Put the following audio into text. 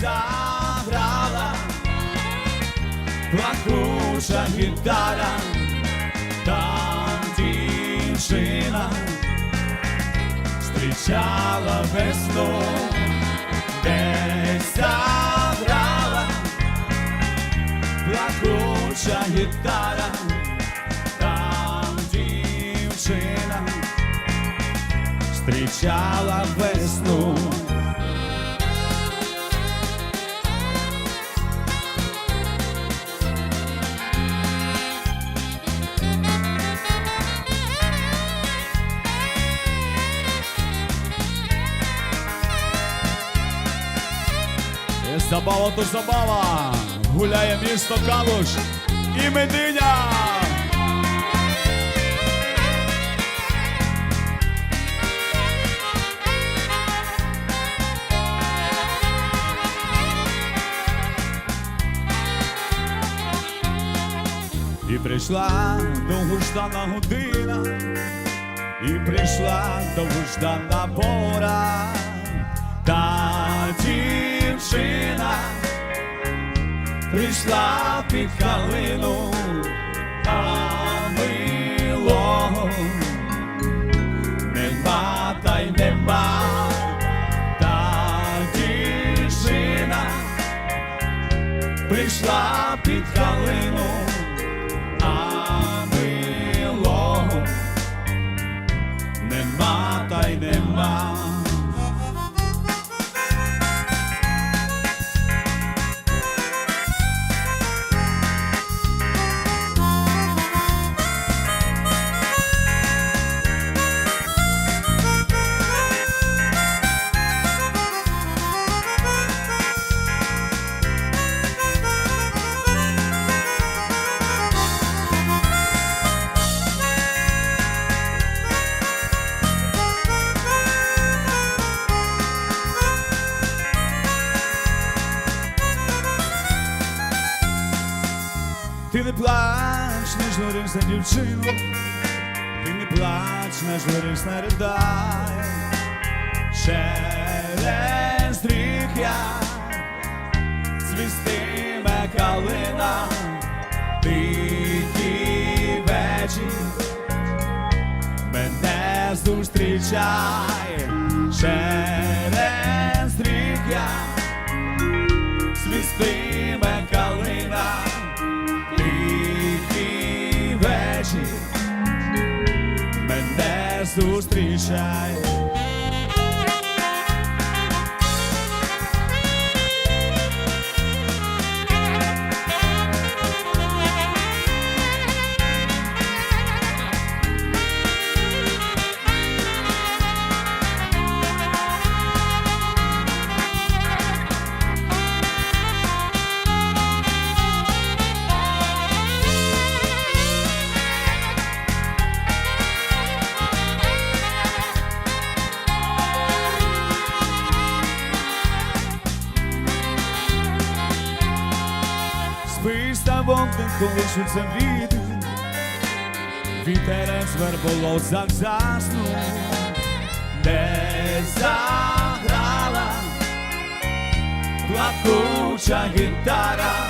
заграла плакуча гітара, там дівчина зустрічала весну, десь заграла плакуча гітара, там дівчина зустрічала весну. Забава то забава, гуляє місто Калуш. І Мединя. І прийшла довгождана година, і прийшла довгождана пора, прийшла під калину, а мило нема та й нема, та дівчина прийшла під калину, Ти не плач, не журись за дівчину, ти не плач, не журись, не ридай. Через рік я свістиме калина, тихий вечір мене зустрічай. Через вечір мене зустрічай. Та вогнем колишуться віти, вітерець верболозах заснув, де заграла. Плакуча гітара,